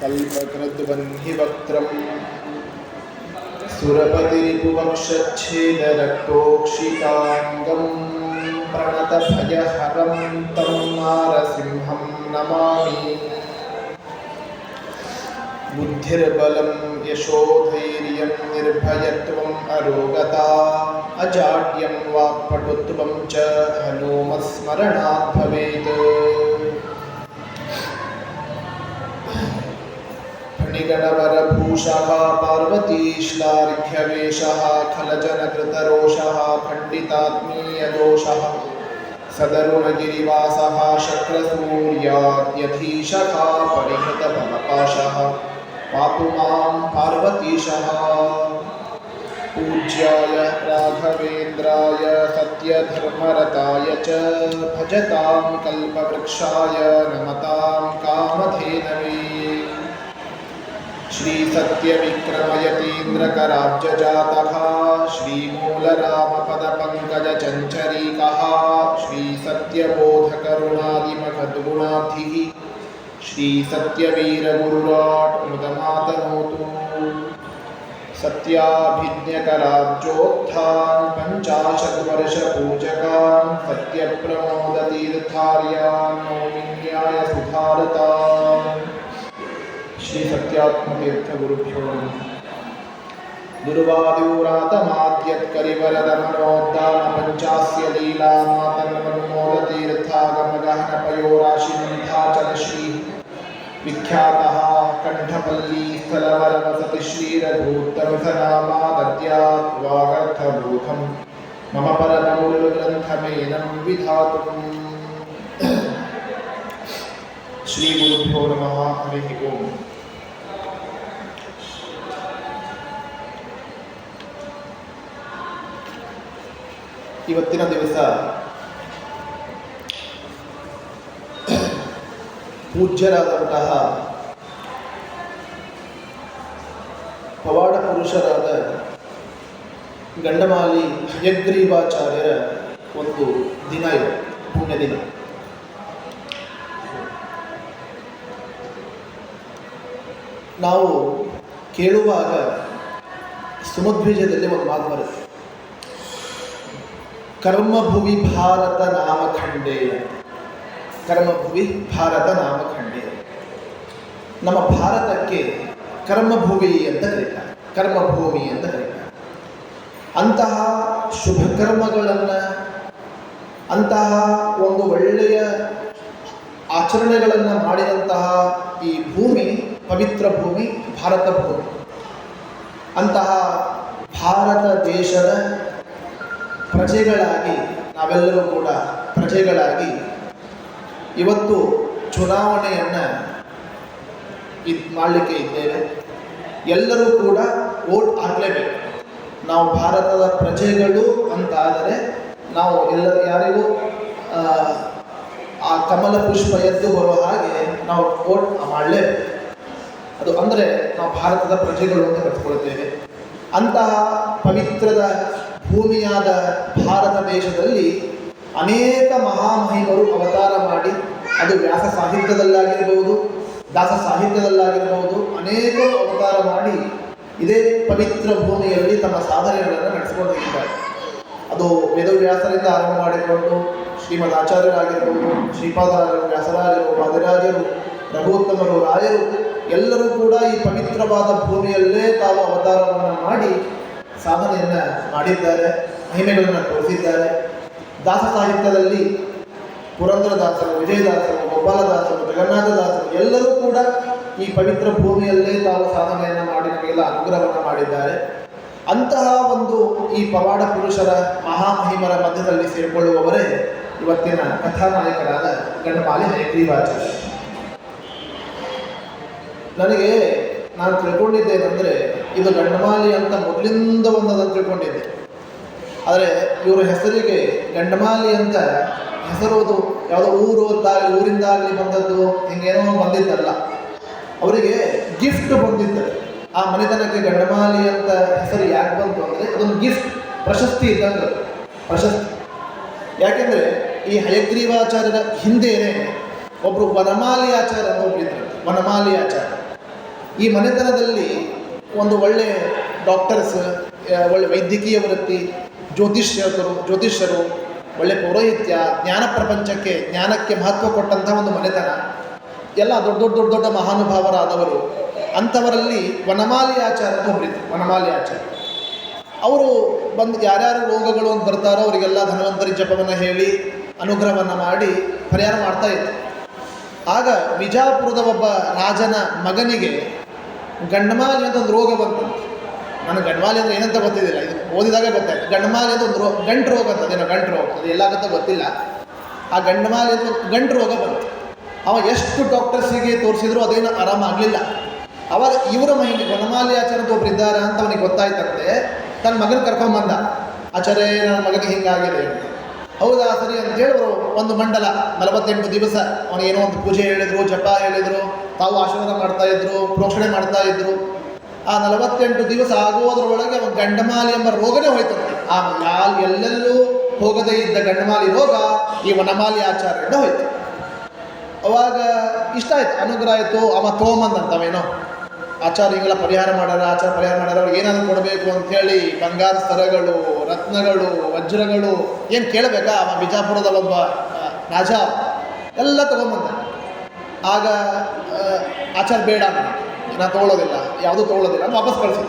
कल्पकृद्वह्निवक्त्रम् सुरपतिरिपुवक्षच्छेदरक्तोक्षिताङ्गं प्रणतभयहरं तं नारसिंहं नमामि। बुद्धिर्बलं यशोधैर्यं निर्भयत्वम् अरोगता, अजाड्यं वाक्पटुत्वं च हनुमत्स्मरणात् भवेत्। फणिगणवरभूषः पार्वतीश्लार्घ्यवेषः खलजनकृतरोषः, खण्डितात्मीयदोषः। सदरुणगिरिवासः, शक्रसूर्याद्यधीशः परिहृतभवपाशः पातु माँ पार्वतीशः। पूज्याय राघवेन्द्राय, सत्यधर्मरताय च, भजतां कल्पवृक्षाय, नमतां कामधेनवे। श्रीसत्यविक्रमयतीन्द्रकराब्जजातः श्रीमूलरामपदपङ्कजचञ्चरीकः श्रीसत्यबोधकरुणादिमखद्गुणाब्धिः श्रीसत्यवीरगुरुराट् मुदमातनोतु सत्याभिज्ञकराब्जोत्थान् पञ्चाशद्वर्षपूजकान् सत्यप्रमोदतीर्थार्यान् नौमिन्याय दैत्यात्मतीर्थगुरुभ्यो दुर्वादूरातमाद्यत्करिवलदमनोद्दानपञ्चास्य लीलामातन्मन्मोदतीर्थागमगहनपयोराशिमन्थाचलश्री विख्यातः कण्ठपल्लीस्थलवरवसतिश्रीरघूत्तमसनामादद्यात्वागर्थभूतम् मम परमूलग्रन्थमेनं विधातुम्। श्रीगुरुभ्यो नमः। हरिः ओम्। ಇವತ್ತಿನ ದಿವಸ ಪೂಜ್ಯರಾದಂತಹ ಪವಾಡ ಪುರುಷರಾದ ಗಂಡಮಾಲಿ ಹಯಗ್ರೀವಾಚಾರ್ಯರ ಒಂದು ದಿನ ಇದೆ ಪುಣ್ಯ ದಿನ ನಾವು ಕೇಳುವಾಗ ಸುಮಧ್ವಿಜಯದಲ್ಲಿ ಒಂದು ಮಾತು ಬರುತ್ತೆ. ಕರ್ಮಭುವಿ ಭಾರತ ನಾಮಖಂಡೇ. ಕರ್ಮಭುವಿ ಭಾರತ ನಾಮಖಂಡೇ. ನಮ್ಮ ಭಾರತಕ್ಕೆ ಕರ್ಮಭೂಮಿ ಅಂತ ಕರೀತಾರೆ ಕರ್ಮಭೂಮಿ ಅಂತ ಕರೀತಾರೆ ಅಂತಹ ಶುಭ ಕರ್ಮಗಳನ್ನು, ಅಂತಹ ಒಂದು ಒಳ್ಳೆಯ ಆಚರಣೆಗಳನ್ನು ಮಾಡಿದಂತಹ ಈ ಭೂಮಿ, ಪವಿತ್ರ ಭೂಮಿ, ಭಾರತ ಭೂಮಿ. ಅಂತಹ ಭಾರತ ದೇಶದ ಪ್ರಜೆಗಳಾಗಿ ನಾವೆಲ್ಲರೂ ಕೂಡ ಪ್ರಜೆಗಳಾಗಿ ಇವತ್ತು ಚುನಾವಣೆಯನ್ನು ಇದು ಮಾಡಲಿಕ್ಕೆ ಇದ್ದೇವೆ. ಎಲ್ಲರೂ ಕೂಡ ವೋಟ್ ಆಗಲೇಬೇಕು ನಾವು ಭಾರತದ ಪ್ರಜೆಗಳು ಅಂತಾದರೆ ನಾವು ಎಲ್ಲ ಯಾರಿಗೂ ಆ, ಕಮಲ ಪುಷ್ಪ ಎದ್ದು ಬರುವ ಹಾಗೆ ನಾವು ವೋಟ್ ಮಾಡಲೇಬೇಕು. ಅದು ಅಂದರೆ ನಾವು ಭಾರತದ ಪ್ರಜೆಗಳು ಅಂತ ಕರೆದುಕೊಳ್ತೇವೆ ಅಂತಹ ಪವಿತ್ರದ ಭೂಮಿಯಾದ ಭಾರತ ದೇಶದಲ್ಲಿ ಅನೇಕ ಮಹಾಮಹಿಮರು ಅವತಾರ ಮಾಡಿ, ಅದು ವ್ಯಾಸ ಸಾಹಿತ್ಯದಲ್ಲಾಗಿರಬಹುದು ದಾಸ ಸಾಹಿತ್ಯದಲ್ಲಾಗಿರಬಹುದು ಅನೇಕರು ಅವತಾರ ಮಾಡಿ ಇದೇ ಪವಿತ್ರ ಭೂಮಿಯಲ್ಲಿ ತಮ್ಮ ಸಾಧನೆಗಳನ್ನು ನಡೆಸಿಕೊಂಡಿದ್ದಾರೆ. ಅದು ವೇದವ್ಯಾಸರಿಂದ ಆರಂಭ ಮಾಡಿಕೊಂಡು ಶ್ರೀಮದ್ ಆಚಾರ್ಯರಾಗಿರ್ಬೋದು ಶ್ರೀಪಾದರಾಜರು, ವ್ಯಾಸರಾಜರು ವಾದಿರಾಜರು ರಘುತ್ತಮರು, ರಾಯರು, ಎಲ್ಲರೂ ಕೂಡ ಈ ಪವಿತ್ರವಾದ ಭೂಮಿಯಲ್ಲೇ ತಾವು ಅವತಾರವನ್ನು ಮಾಡಿ ಸಾಧನೆಯನ್ನು ಮಾಡಿದ್ದಾರೆ, ಮಹಿಮೆಗಳನ್ನು ತೋರಿಸಿದ್ದಾರೆ. ದಾಸ ಸಾಹಿತ್ಯದಲ್ಲಿ ಪುರಂದರದಾಸರು ವಿಜಯದಾಸರು ಗೋಪಾಲದಾಸರು ಜಗನ್ನಾಥದಾಸರು ಎಲ್ಲರೂ ಕೂಡ ಈ ಪವಿತ್ರ ಭೂಮಿಯಲ್ಲೇ ತಾವು ಸಾಧನೆಯನ್ನು ಮಾಡಿ ಮೇಲೆ ಅನುಗ್ರಹವನ್ನು ಮಾಡಿದ್ದಾರೆ. ಅಂತಹ ಒಂದು ಈ ಪವಾಡ ಪುರುಷರ ಮಹಾಮಹಿಮರ ಮಧ್ಯದಲ್ಲಿ ಸೇರಿಕೊಳ್ಳುವವರೇ ಇವತ್ತಿನ ಕಥಾನಾಯಕರಾದ ಗಣಪಾಲಿ ಹಯಗ್ರೀವಾಚಾರ್ಯ ನನಗೆ ನಾನು ತಿಳ್ಕೊಂಡಿದ್ದೇನೆಂದರೆ ಇದು ಗಂಡಮಾಲಿ ಅಂತ ಮೊದಲಿಂದ ಒಂದದ ತಿಳ್ಕೊಂಡಿದ್ದೆ. ಆದರೆ ಇವರ ಹೆಸರಿಗೆ ಗಂಡಮಾಲಿ ಅಂತ ಹೆಸರೋದು, ಯಾವುದೋ ಊರು ಅಂತಾಗಲಿ ಊರಿಂದಾಗಲಿ ಬಂದದ್ದು, ಹಿಂಗೇನೋ ಒಂದು ಬಂದಿದ್ದಲ್ಲ ಅವರಿಗೆ ಗಿಫ್ಟ್ ಬಂದಿದ್ದೆ ಆ ಮನೆತನಕ್ಕೆ ಗಂಡಮಾಲಿ ಅಂತ ಹೆಸರು ಯಾಕೆ ಬಂತು ಅಂದರೆ ಅದೊಂದು ಗಿಫ್ಟ್ ಪ್ರಶಸ್ತಿ ಇದ್ದಂಗೆ. ಪ್ರಶಸ್ತಿ. ಯಾಕೆಂದರೆ ಈ ಹಯಗ್ರೀವಾಚಾರ್ಯರ ಹಿಂದೆಯೇ ಒಬ್ಬರು ವನಮಾಲಿ ಆಚಾರ ಅಂತ ಒಬ್ಬರಿದ್ದರು ವನಮಾಲಿ ಆಚಾರ ಈ ಮನೆತನದಲ್ಲಿ ಒಂದು ಒಳ್ಳೆ ಡಾಕ್ಟರ್ಸ್ ಒಳ್ಳೆ ವೈದ್ಯಕೀಯ ವೃತ್ತಿ, ಜ್ಯೋತಿಷ್ಯರು ಜ್ಯೋತಿಷ್ಯರು, ಒಳ್ಳೆ ಪೌರೋಹಿತ್ಯ, ಜ್ಞಾನ ಪ್ರಪಂಚಕ್ಕೆ, ಜ್ಞಾನಕ್ಕೆ ಮಹತ್ವ ಕೊಟ್ಟಂಥ ಒಂದು ಮನೆತನ. ಎಲ್ಲ ದೊಡ್ಡ ದೊಡ್ಡ ದೊಡ್ಡ ದೊಡ್ಡ ಮಹಾನುಭಾವರಾದವರು, ಅಂಥವರಲ್ಲಿ ವನಮಾಲಿ ಆಚಾರ ಅಂತ ಒಬ್ಬರಿದ್ರು ವನಮಾಲಿ ಆಚಾರ ಅವರು ಬಂದು ಯಾರ್ಯಾರು ರೋಗಗಳು ಅಂತ ಬರ್ತಾರೋ ಅವರಿಗೆಲ್ಲ ಧನ್ವಂತರಿ ಜಪವನ್ನು ಹೇಳಿ, ಅನುಗ್ರಹವನ್ನು ಮಾಡಿ ಪರಿಹಾರ ಮಾಡ್ತಾ ಇತ್ತು ಆಗ ವಿಜಾಪುರದ ಒಬ್ಬ ರಾಜನ ಮಗನಿಗೆ ಗಂಡಮಾಲಿ ಅಂತ ಒಂದು ರೋಗ ಬಂತು. ನನಗೆ ಗಂಡಮಾಲಿ ಅಂದರೆ ಏನಂತ ಗೊತ್ತಿದ್ದಿಲ್ಲ. ಇದು ಓದಿದಾಗ ಗೊತ್ತಾಯ್ತು ಗಂಡಮಾಲಿ ಅಂತ ಒಂದು ರೋ ಗಂಟು ರೋಗ ಅಂತ, ಅದೇನೋ ಗಂಟು ರೋಗ, ಅದು ಎಲ್ಲಾಗತ್ತೋ ಗೊತ್ತಿಲ್ಲ. ಆ ಗಂಡಮಾಲಿ ಅಂತ ಗಂಟು ರೋಗ ಬಂತು. ಅವ ಎಷ್ಟು ಡಾಕ್ಟರ್ಸಿಗೆ ತೋರಿಸಿದ್ರು ಅದೇನು ಆರಾಮಾಗಲಿಲ್ಲ ಅವಾಗ ಇವರ ಮೈಂಡ್ ಗಂಡಮಾಲಿ ಆಚಾರ್ಯ ಅಂತ ಒಬ್ರು ಇದ್ದಾರೆ ಅಂತ ಅವನಿಗೆ ಗೊತ್ತಾಯ್ತಂತೆ. ತನ್ನ ಮಗನ ಕರ್ಕೊಂಬಂದ. ಆಚಾರ್ಯ, ನನ್ನ ಮಗನಿಗೆ ಹಿಂಗಾಗಿದೆ. ಹೌದಾ ಸರಿ ಅಂತೇಳಿ ಅವರು ಒಂದು ಮಂಡಲ, ನಲವತ್ತೆಂಟು ದಿವಸ. ಅವನು ಏನೋ ಒಂದು ಪೂಜೆ ಹೇಳಿದ್ರು, ಜಪ ಹೇಳಿದ್ರು, ತಾವು ಆಶೀರ್ವಾದ ಮಾಡ್ತಾ ಇದ್ರು, ಪ್ರೋಕ್ಷಣೆ ಮಾಡ್ತಾ ಇದ್ರು. ಆ ನಲವತ್ತೆಂಟು ದಿವಸ ಆಗೋದ್ರೊಳಗೆ ಅವನ ಗಂಡಮಾಲಿ ಎಂಬ ರೋಗನೇ ಹೋಯ್ತು. ಆ ಯಾಲ್ ಎಲ್ಲೆಲ್ಲೂ ಹೋಗದೇ ಇದ್ದ ಗಂಡಮಾಲಿ ರೋಗ ಈ ವನಮಾಲಿ ಆಚಾರ್ಯನ ಹೋಯ್ತು. ಅವಾಗ ಇಷ್ಟ ಆಯ್ತು, ಅನುಗ್ರಹ ಆಯಿತು ಅವ ತೊಗೊಂಬಂದಂತವೇನೋ ಆಚಾರ್ಯಗೆಲ್ಲ ಪರಿಹಾರ ಮಾಡಾರ ಆಚಾರ ಪರಿಹಾರ ಮಾಡಾರ ಅವ್ರಿಗೆ ಏನಾದ್ರು ಕೊಡಬೇಕು ಅಂಥೇಳಿ ಬಂಗಾರ ಸ್ತರಗಳು, ರತ್ನಗಳು, ವಜ್ರಗಳು, ಏನು ಕೇಳಬೇಕಾ? ಅವ ಬಿಜಾಪುರದ ಒಬ್ಬ ರಾಜ, ಎಲ್ಲ ತೊಗೊಂಬಂದ ಆಗ ಆಚಾರ ಬೇಡ ನಾನು ತಗೊಳ್ಳೋದಿಲ್ಲ ಯಾವುದು ಅಂತ ವಾಪಸ್ ಕಳಿಸಿದ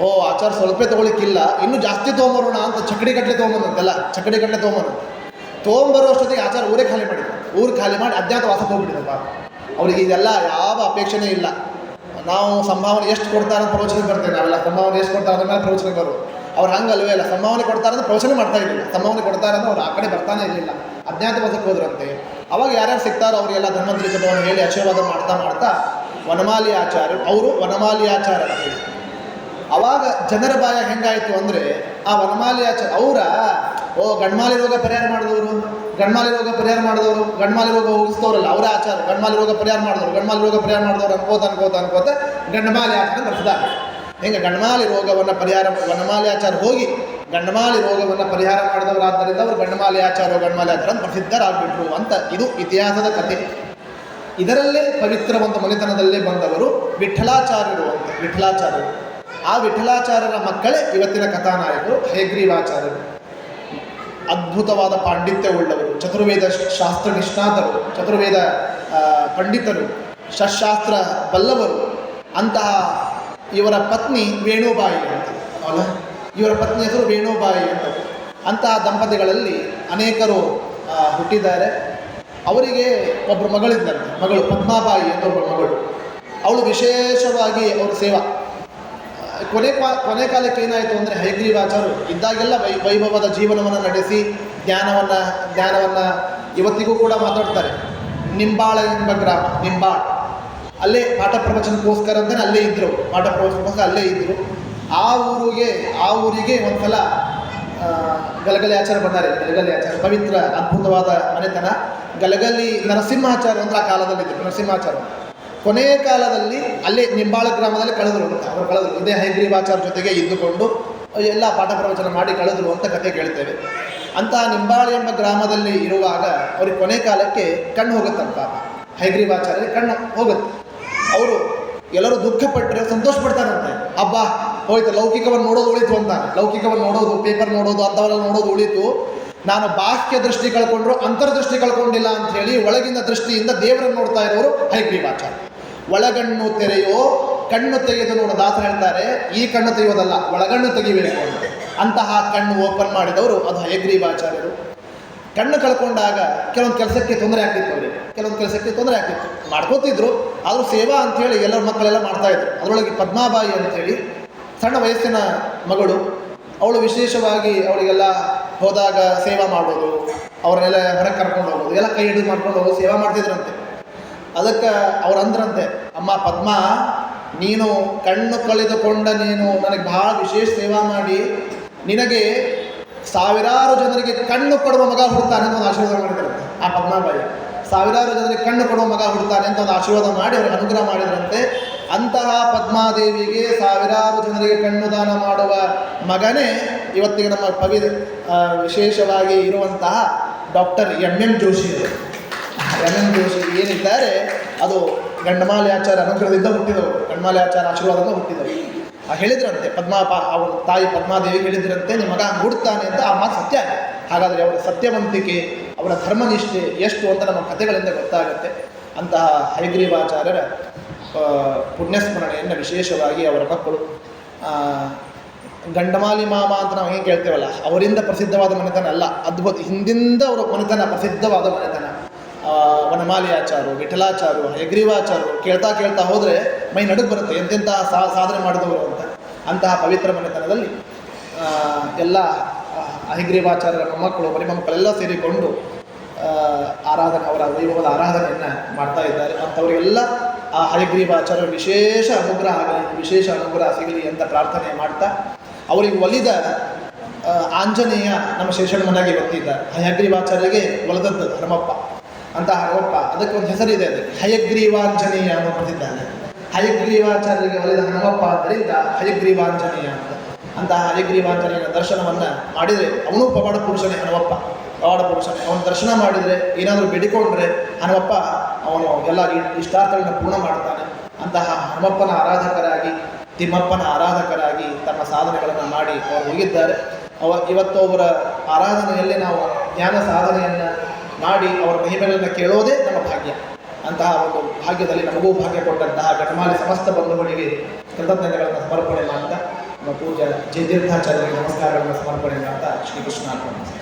ಓ, ಆಚಾರ ಸ್ವಲ್ಪ ತೊಗೊಳಿಕ್ಕಿಲ್ಲ, ಇನ್ನೂ ಜಾಸ್ತಿ ತೊಗೊಂಬರೋಣ ಅಂತ ಚಕಡಿ ಗಟ್ಟಲೆ ತೊಗೊಂಬಂದಂತೆಲ್ಲ ಚಕಡಿ ಗಟ್ಟಲೆ ತೊಗೊಂಬಂದ. ತೊಗೊಂಬರೋ ಅಷ್ಟೊತ್ತಿಗೆ ಆಚಾರ ಊರೇ ಖಾಲಿ ಮಾಡಿದ್ರು ಊರು ಖಾಲಿ ಮಾಡಿ ಅಜ್ಞಾತ ವಾಸ ಹೋಗ್ಬಿಟ್ಟಿದ್ದಪ್ಪ ಅವ್ರಿಗೆ ಇದೆಲ್ಲ ಯಾವ ಅಪೇಕ್ಷೆನೇ ಇಲ್ಲ. ನಾವು ಸಂಭಾವನೆ ಎಷ್ಟು ಕೊಡ್ತಾರೆ ಅಂತ ಪ್ರವಚನಕ್ಕೆ ಬರ್ತೇವೆ ನಾವೆಲ್ಲ. ಸಂಭಾವನೆ ಎಷ್ಟು ಕೊಡ್ತಾರೆ ಅದ್ರ ಮೇಲೆ ಪ್ರವಚನ ಬರೋದು. ಅವ್ರು ಹಂಗೆ ಅಲ್ವೇ ಇಲ್ಲ. ಸಂಭಾವನೆ ಕೊಡ್ತಾರೆ ಅಂತ ಪ್ರವಚನ ಮಾಡ್ತಾ ಇರಲಿಲ್ಲ. ಸಂಭಾವನೆ ಕೊಡ್ತಾರೆ ಅಂದ್ರೆ ಅವ್ರು ಆ ಕಡೆ ಬರ್ತಾನೆ ಇರಲಿಲ್ಲ. ಅಜ್ಞಾತ ವಾಸಕ್ಕೆ ಹೋದ್ರಂತೆ. ಅವಾಗ ಯಾರ್ಯಾರು ಸಿಗ್ತಾರೋ ಅವರಿಗೆಲ್ಲ ಧನ್ವಂತರಿ ಜಪವನ್ನು ಹೇಳಿ ಆಶೀರ್ವಾದ ಮಾಡ್ತಾ ಮಾಡ್ತಾ ವನಮಾಲಿ ಆಚಾರ್ಯ ಅವರು ವನಮಾಲಿ ಆಚಾರ ಅವಾಗ ಜನರ ಬಾಯ ಹೆಂಗಾಯ್ತು ಅಂದ್ರೆ ಆ ವನಮಾಲಿ ಆಚಾರ ಅವರ ಓ, ಗಂಡ್ಮಾಲಿ ರೋಗ ಪರಿಹಾರ ಮಾಡಿದವರು, ಗಂಡ್ಮಾಲಿ ರೋಗ ಪರಿಹಾರ ಮಾಡಿದವರು, ಗಂಡ್ಮಾಲಿ ರೋಗ ಹೋಗಿಸ್ತವ್ರಲ್ಲ ಅವರ ಆಚಾರ. ಗಂಡ್ಮಾಲಿ ರೋಗ ಪರಿಹಾರ ಮಾಡಿದವರು, ಗಂಡ್ಮಾಲಿ ರೋಗ ಪರಿಹಾರ ಮಾಡಿದವರು ಅನ್ಕೋತ ಅನ್ಕೋತ ಅನ್ಕೋತ ಗಂಡಮಾಲಿ ಆಚಾರ ಬರ್ತಿದ್ದಾರೆ ಹಿಂಗೆ? ಗಂಡಮಾಲಿ ರೋಗವನ್ನು ಪರಿಹಾರ ವನಮಾಲಿ ಆಚಾರ ಹೋಗಿ ಗಂಡಮಾಲಿ ರೋಗವನ್ನು ಪರಿಹಾರ ಮಾಡಿದವರಾದ್ದರಿಂದ ಅವರು ಗಂಡಮಾಲಿ ಆಚಾರ ಗಂಡಮಾಲಿ ಆಚಾರ ಅಂತ ಪ್ರಸಿದ್ಧರಾಗ್ಬಿಟ್ರು ಅಂತ ಇದು ಇತಿಹಾಸದ ಕಥೆ. ಇದರಲ್ಲೇ ಪವಿತ್ರ ಒಂದು ಮನೆತನದಲ್ಲೇ ಬಂದವರು ವಿಠಲಾಚಾರ್ಯರು ಅಂತ ವಿಠಲಾಚಾರ್ಯರು ಆ ವಿಠಲಾಚಾರ್ಯರ ಮಕ್ಕಳೇ ಇವತ್ತಿನ ಕಥಾನಾಯಕರು ಹೇಗ್ರೀವಾಚಾರ್ಯರು ಅದ್ಭುತವಾದ ಪಾಂಡಿತ್ಯವುಳ್ಳವರು, ಚತುರ್ವೇದ ಶಾಸ್ತ್ರ ನಿಷ್ಣಾತರು, ಚತುರ್ವೇದ ಪಂಡಿತರು ಶಸ್ತ್ರಾಸ್ತ್ರ ಬಲ್ಲವರು, ಅಂತಹ ಇವರ ಪತ್ನಿ ವೇಣುಬಾಯಿ ಅಂತ. ಅಲ್ಲ ಇವರ ಪತ್ನಿ ಹೆಸರು ವೇಣುಬಾಯಿ ಅಂತ. ಅಂತಹ ದಂಪತಿಗಳಲ್ಲಿ ಅನೇಕರು ಹುಟ್ಟಿದ್ದಾರೆ. ಅವರಿಗೆ ಒಬ್ಬರು ಮಗಳಿದ್ದಂತೆ, ಮಗಳು ಪದ್ಮಾಬಾಯಿ ಅಂತ ಒಬ್ಬ ಮಗಳು. ಅವಳು ವಿಶೇಷವಾಗಿ ಅವ್ರ ಸೇವಾ. ಕೊನೆ ಕಾ, ಕೊನೆ ಕಾಲಕ್ಕೆ ಏನಾಯಿತು ಅಂದರೆ ಹೈಗ್ರೀವಾಚಾರು ಇದ್ದಾಗೆಲ್ಲ ವೈ, ವೈಭವದ ಜೀವನವನ್ನು ನಡೆಸಿ, ಜ್ಞಾನವನ್ನು ಜ್ಞಾನವನ್ನು ಇವತ್ತಿಗೂ ಕೂಡ ಮಾತಾಡ್ತಾರೆ. ನಿಂಬಾಳ ಎಂಬ ಗ್ರಾಮ, ನಿಂಬಾಳ್. ಅಲ್ಲೇ ಪಾಠ ಪ್ರವಚನಕ್ಕೋಸ್ಕರ ಅಂತಲೇ ಅಲ್ಲೇ ಇದ್ದರು ಪಾಠ ಪ್ರವಚನಕ್ಕೋಸ್ಕರ ಅಲ್ಲೇ ಇದ್ದರು ಆ ಊರಿಗೆ ಆ ಊರಿಗೆ ಒಂದ್ಸಲ ಸಲ ಗಲಗಲಿ ಆಚಾರ ಬಂದಾರೆ. ಗಲಗಲಿ ಆಚಾರ, ಪವಿತ್ರ, ಅದ್ಭುತವಾದ ಮನೆತನ. ಗಲಗಲಿ ನರಸಿಂಹಾಚಾರ ಅಂದ್ರೆ ಆ ಕಾಲದಲ್ಲಿದ್ದರು ನರಸಿಂಹಾಚಾರ. ಕೊನೆ ಕಾಲದಲ್ಲಿ ಅಲ್ಲಿ ನಿಂಬಾಳ ಗ್ರಾಮದಲ್ಲಿ ಕಳೆದರು ಅಂತ ಅವರು ಕಳೆದರು. ಇದೇ ಹೈಗ್ರೀವಾಚಾರ ಜೊತೆಗೆ ಇದ್ದುಕೊಂಡು ಎಲ್ಲ ಪಾಠ ಪ್ರವಚನ ಮಾಡಿ ಕಳೆದರು ಅಂತ ಕತೆ ಕೇಳ್ತೇವೆ. ಅಂತ ನಿಂಬಾಳ ಎಂಬ ಗ್ರಾಮದಲ್ಲಿ ಇರುವಾಗ ಅವ್ರಿಗೆ ಕೊನೆ ಕಾಲಕ್ಕೆ ಕಣ್ಣು ಹೋಗುತ್ತಂತ ಹೈಗ್ರೀವಾಚಾರ್ಯ ಕಣ್ಣು ಹೋಗುತ್ತೆ. ಅವರು ಎಲ್ಲರೂ ದುಃಖಪಟ್ಟರೆ ಸಂತೋಷ ಪಡ್ತಾರಂತೆ. ಅಬ್ಬಾ, ಹೋಯ್ತು, ಲೌಕಿಕವನ್ನು ನೋಡೋದು ಉಳಿತು ಅಂತ ಲೌಕಿಕವನ್ನು ನೋಡೋದು ಪೇಪರ್ ನೋಡೋದು ಅಂಥವರೆಲ್ಲ ನೋಡೋದು ಉಳಿತು. ನಾನು ಬಾಹ್ಯ ದೃಷ್ಟಿ ಕಳ್ಕೊಂಡ್ರು ಅಂತರ್ದೃಷ್ಟಿ ಕಳ್ಕೊಂಡಿಲ್ಲ ಅಂತ ಹೇಳಿ ಒಳಗಿನ ದೃಷ್ಟಿಯಿಂದ ದೇವರನ್ನು ನೋಡ್ತಾ ಇರೋರು ಹೈಗ್ರೀವಾಚಾರ್ಯ ಒಳಗಣ್ಣು ತೆರೆಯೋ ಕಣ್ಣು ತೆಗೆದು ನೋಡ ದಾಸರು ಹೇಳ್ತಾರೆ, ಈ ಕಣ್ಣು ತೆಗೆಯೋದಲ್ಲ, ಒಳಗಣ್ಣು ತೆಗಿಬೇಕು ಅಂತ. ಅಂತಹ ಕಣ್ಣು ಓಪನ್ ಮಾಡಿದವರು ಅದು ಹಯಗ್ರೀವಾಚಾರ್ಯರು ಕಣ್ಣು ಕಳ್ಕೊಂಡಾಗ ಕೆಲವೊಂದು ಕೆಲಸಕ್ಕೆ ತೊಂದರೆ ಆಗ್ತಿತ್ತು ಅವರಿಗೆ. ಕೆಲವೊಂದು ಕೆಲಸಕ್ಕೆ ತೊಂದರೆ ಆಗ್ತಿತ್ತು. ಮಾಡ್ಕೋತಿದ್ರು, ಆದರೂ ಸೇವಾ ಅಂಥೇಳಿ ಎಲ್ಲರ ಮಕ್ಕಳೆಲ್ಲ ಮಾಡ್ತಾ ಇದ್ರು. ಅದರೊಳಗೆ ಪದ್ಮಾಬಾಯಿ ಅಂಥೇಳಿ ಸಣ್ಣ ವಯಸ್ಸಿನ ಮಗಳು, ಅವಳು ವಿಶೇಷವಾಗಿ ಅವಳಿಗೆಲ್ಲ ಹೋದಾಗ ಸೇವಾ ಮಾಡೋದು ಅವರನ್ನೆಲ್ಲ ಹೊರಗೆ ಕರ್ಕೊಂಡು ಹೋಗೋದು, ಎಲ್ಲ ಕೈ ಹಿಡಿದು ಮಾಡ್ಕೊಂಡು ಹೋಗೋದು ಸೇವಾ ಮಾಡ್ತಿದ್ರಂತೆ. ಅದಕ್ಕೆ ಅವ್ರು ಅಂದ್ರಂತೆ, ಅಮ್ಮ ಪದ್ಮ, ನೀನು ಕಣ್ಣು ಕಳೆದುಕೊಂಡ ನೀನು ನನಗೆ ಬಹಳ ವಿಶೇಷ ಸೇವಾ ಮಾಡಿ, ನಿನಗೆ ಸಾವಿರಾರು ಜನರಿಗೆ ಕಣ್ಣು ಕೊಡುವ ಮಗ ಹುಡ್ತಾನೆ ಅಂತ ಒಂದು ಆಶೀರ್ವಾದ ಮಾಡಿದ್ರಂತೆ. ಆ ಪದ್ಮಾಬಾಯಿ ಸಾವಿರಾರು ಜನರಿಗೆ ಕಣ್ಣು ಕೊಡುವ ಮಗ ಹುಡ್ತಾನೆ ಅಂತ ಒಂದು ಆಶೀರ್ವಾದ ಮಾಡಿ ಅವ್ರಿಗೆ ಅನುಗ್ರಹ ಮಾಡಿದ್ರಂತೆ. ಅಂತಹ ಪದ್ಮಾದೇವಿಗೆ ಸಾವಿರಾರು ಜನರಿಗೆ ಕಣ್ಣು ದಾನ ಮಾಡುವ ಮಗನೇ ಇವತ್ತಿಗೆ ನಮ್ಮ ಪವಿ ವಿಶೇಷವಾಗಿ ಇರುವಂತಹ doctor M M Joshi Joshi ಏನಿದ್ದಾರೆ, ಅದು ಗಂಡಮಾಲೆ ಆಚಾರ ಅನುಗ್ರಹದಿಂದ ಹುಟ್ಟಿದವರು, ಗಂಡಮಾಲ್ಯಾಚಾರ ಆಚಾರ ಆಶೀರ್ವಾದದಿಂದ ಹುಟ್ಟಿದವರು. ಆ ಹೇಳಿದ್ರಂತೆ, ಪದ್ಮಾ ಅವರ ತಾಯಿ ಪದ್ಮಾದೇವಿ ಹೇಳಿದ್ರಂತೆ, ನಿಮ್ಮ ಮಗ ಹುಡ್ತಾನೆ ಅಂತ ಆ ಮಾತು ಸತ್ಯ ಹಾಗಾದರೆ ಅವರ ಸತ್ಯವಂತಿಕೆ, ಅವರ ಧರ್ಮನಿಷ್ಠೆ ಎಷ್ಟು ಅಂತ ನಮ್ಮ ಕಥೆಗಳಿಂದ ಗೊತ್ತಾಗುತ್ತೆ. ಅಂತಹ ಹೈಗ್ರೀವಾಚಾರ್ಯರ ಪುಣ್ಯಸ್ಮರಣೆಯನ್ನು ವಿಶೇಷವಾಗಿ ಅವರ ಮಕ್ಕಳು ಗಂಡಮಾಲಿ ಮಾಮ ಅಂತ ನಾವು ಹೇಗೆ ಕೇಳ್ತೇವಲ್ಲ, ಅವರಿಂದ ಪ್ರಸಿದ್ಧವಾದ ಮನೆತನ ಅಲ್ಲ, ಅದ್ಭುತ, ಹಿಂದಿಂದ ಅವರ ಮನೆತನ, ಪ್ರಸಿದ್ಧವಾದ ಮನೆತನ. ವನಮಾಲಿ ಆಚಾರು ವಿಠಲಾಚಾರು ಹೆಗ್ರೀವಾಚಾರು ಕೇಳ್ತಾ ಕೇಳ್ತಾ ಹೋದರೆ ಮೈ ನಡುಗ್ ಬರುತ್ತೆ ಎಂತೆಂಥ ಸಾ, ಸಾಧನೆ ಮಾಡಿದವರು ಅಂತ. ಅಂತಹ ಪವಿತ್ರ ಮನೆತನದಲ್ಲಿ ಎಲ್ಲ ಅಹಿಗ್ರೀವಾಚಾರ್ಯರ ಮೊಮ್ಮಕ್ಕಳು ಮರಿಮಕ್ಕಳೆಲ್ಲ ಸೇರಿಕೊಂಡು ಆರಾಧನೆ, ಅವರ ವೈಭವದ ಆರಾಧನೆಯನ್ನು ಮಾಡ್ತಾ ಇದ್ದಾರೆ. ಅಂಥವರಿಗೆಲ್ಲ ಆ ಹಯಗ್ರೀವಾಚಾರ್ಯ ವಿಶೇಷ ಅನುಗ್ರಹ ಆಗಲಿ, ವಿಶೇಷ ಅನುಗ್ರಹ ಸಿಗಲಿ ಅಂತ ಪ್ರಾರ್ಥನೆ ಮಾಡ್ತಾ, ಅವರಿಗೆ ಒಲಿದ ಆಂಜನೇಯ ನಮ್ಮ ಶೇಷಣ್ಣ ಮನೆಗೆ ಗೊತ್ತಿದ್ದಾರೆ ಹಯಗ್ರೀವಾಚಾರ್ಯಗೆ ಒಲದದ್ದು ಹನುಮಪ್ಪ ಅಂತ ಹನುಮಪ್ಪ ಅದಕ್ಕೆ ಒಂದು ಹೆಸರಿದೆ ಅದಕ್ಕೆ. ಹಯಗ್ರೀವಾಂಜನೇಯ ಅನ್ನೋ ಬಂದಿದ್ದಾನೆ ಹಯಗ್ರೀವಾಚಾರ್ಯರಿಗೆ ಒಲಿದ ಹನುಮಪ್ಪ ಆದ್ದರಿಂದ ಹಯಗ್ರೀವಾಂಜನೇಯ ಅಂತ. ಅಂತಹ ಹಯಗ್ರೀವಾಂಜನೇಯನ ದರ್ಶನವನ್ನು ಮಾಡಿದರೆ ಅವನು ಪವಾಡ ಪುರುಷನೇ ಹನುಮಪ್ಪ ಪವಾಡ ಪುರುಷನೇ. ಅವನ ದರ್ಶನ ಮಾಡಿದರೆ ಏನಾದರೂ ಬೇಡಿಕೊಂಡ್ರೆ ಹನುಮಪ್ಪ ಅವನು ಎಲ್ಲ ಇಷ್ಟಾರ್ಥಗಳನ್ನ ಪೂರ್ಣ ಮಾಡ್ತಾನೆ. ಅಂತಹ ಹನುಮಪ್ಪನ ಆರಾಧಕರಾಗಿ, ತಿಮ್ಮಪ್ಪನ ಆರಾಧಕರಾಗಿ ತಮ್ಮ ಸಾಧನೆಗಳನ್ನು ಮಾಡಿ ಅವರು ಹೋಗಿದ್ದಾರೆ. ಅವ ಇವತ್ತು ಅವರ ಆರಾಧನೆಯಲ್ಲಿ ನಾವು ಜ್ಞಾನ ಸಾಧನೆಯನ್ನು ಮಾಡಿ ಅವರ ಮಹಿಮೆಗಳನ್ನು ಕೇಳೋದೇ ನಮ್ಮ ಭಾಗ್ಯ. ಅಂತಹ ಒಂದು ಭಾಗ್ಯದಲ್ಲಿ ನಮಗೂ ಭಾಗ್ಯ ಕೊಟ್ಟಂತಹ ಘಟಮಾಲಿ ಸಮಸ್ತ ಬಂಧುಗಳಿಗೆ ಕೃತಜ್ಞತೆಗಳನ್ನು ಸಮರ್ಪಣೆ ಮಾಡ್ತಾ, ನಮ್ಮ ಪೂಜಾ ಜಯತೀರ್ಥಾಚಾರ್ಯರಿಗೆ ನಮಸ್ಕಾರಗಳನ್ನು ಸಮರ್ಪಣೆ ಮಾಡ್ತಾ ಶ್ರೀಕೃಷ್ಣ ಅರ್ಪಣೆ